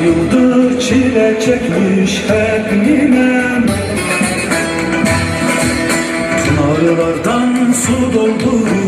Yıldır çile çekmiş hep ninem Pınarlardan su doldurur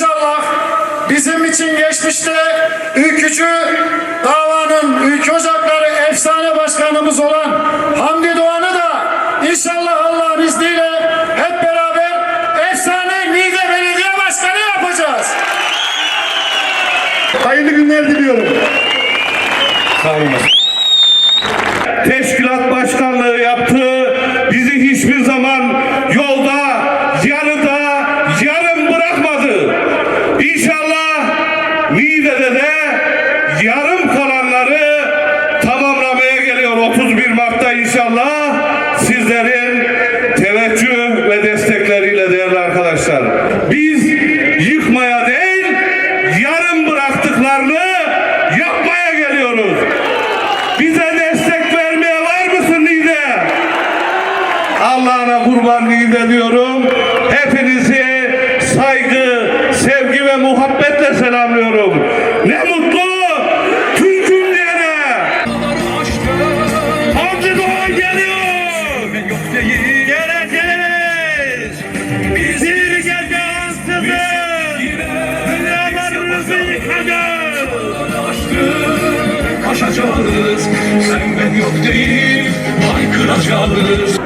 inşallah bizim için geçmişte ülkücü davanın ülke ocakları efsane başkanımız olan Hamdi Doğan'ı da inşallah Allah'ın izniyle hep beraber efsane Niğde Belediye Başkanı yapacağız. Hayırlı günler diliyorum. teşkilat başkanlığı yaptı. Bizi hiçbir zaman yolda, yarıda, yarım bırakmadı. İnşallah Niğde'de de yarım kalanları tamamlamaya geliyor 31 Mart'ta inşallah sizlerin teveccüh ve destekleriyle değerli arkadaşlar. Biz yıkmaya değil, yarım bıraktıklarını yapmaya geliyoruz. Bize destek vermeye var mısın Niğde? Allah'ına kurban Niğde diyorum. Hepinizi saygı, sevgi ve muhabbetle selamlıyorum. Aşacağız Sen ben yok değil Haykıracağız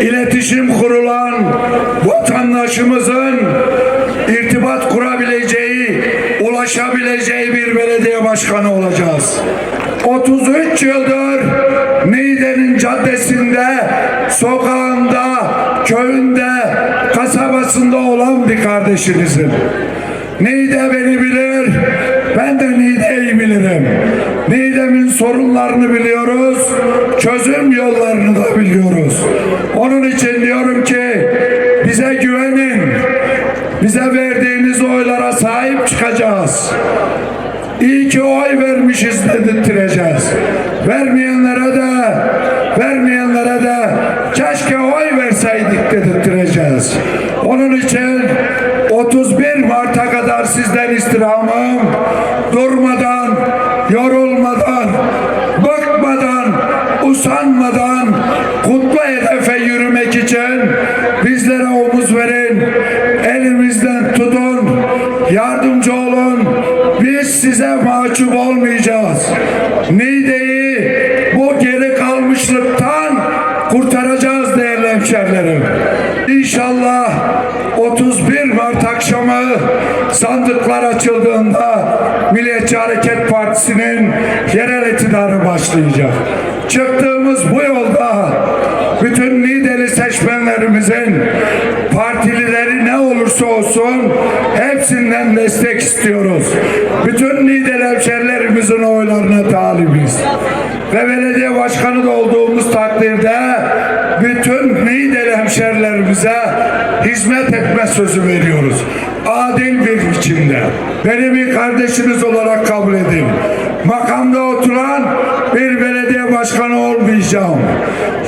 iletişim kurulan vatandaşımızın irtibat kurabileceği, ulaşabileceği bir belediye başkanı olacağız. 33 yıldır Niğde'nin caddesinde, sokağında, köyünde, kasabasında olan bir kardeşinizim. Niğde beni bilir, ben de Niğde'yi bilirim. Niğde'min sorunlarını biliyoruz, çözüm yollarını da biliyoruz. İçin diyorum ki bize güvenin, bize verdiğiniz oylara sahip çıkacağız. İyi ki oy vermişiz dedirttireceğiz. Vermeyenlere de vermeyenlere de keşke oy verseydik dedirttireceğiz. Onun için 31 Mart'a kadar sizden istirhamım durmadan, yorulmadan, bıkmadan, usanmadan açlıktan kurtaracağız değerli hemşerilerim. İnşallah 31 Mart akşamı sandıklar açıldığında Milliyetçi Hareket Partisi'nin yerel iktidarı başlayacak. Çıktığımız bu yolda bütün lideri seçmenlerimizin partilileri ne olursa olsun hepsinden destek istiyoruz. Bütün lider hemşerilerimizin oylarına talibiz. Ve hizmet etme sözü veriyoruz. Adil bir biçimde. Beni bir kardeşiniz olarak kabul edin. Makamda oturan bir belediye başkanı olmayacağım.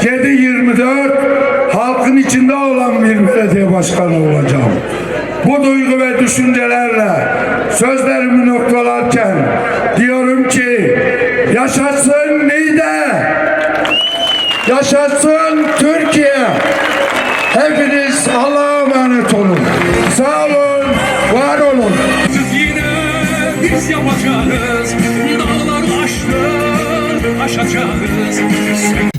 7-24 halkın içinde olan bir belediye başkanı olacağım. Bu duygu ve düşüncelerle sözlerimi noktalarken diyorum ki yaşasın Niğde, yaşasın Türkiye. Hepiniz Emanet olun. Sağ olun, var olun. Yine biz yapacağız Dağlar aştık aşacağız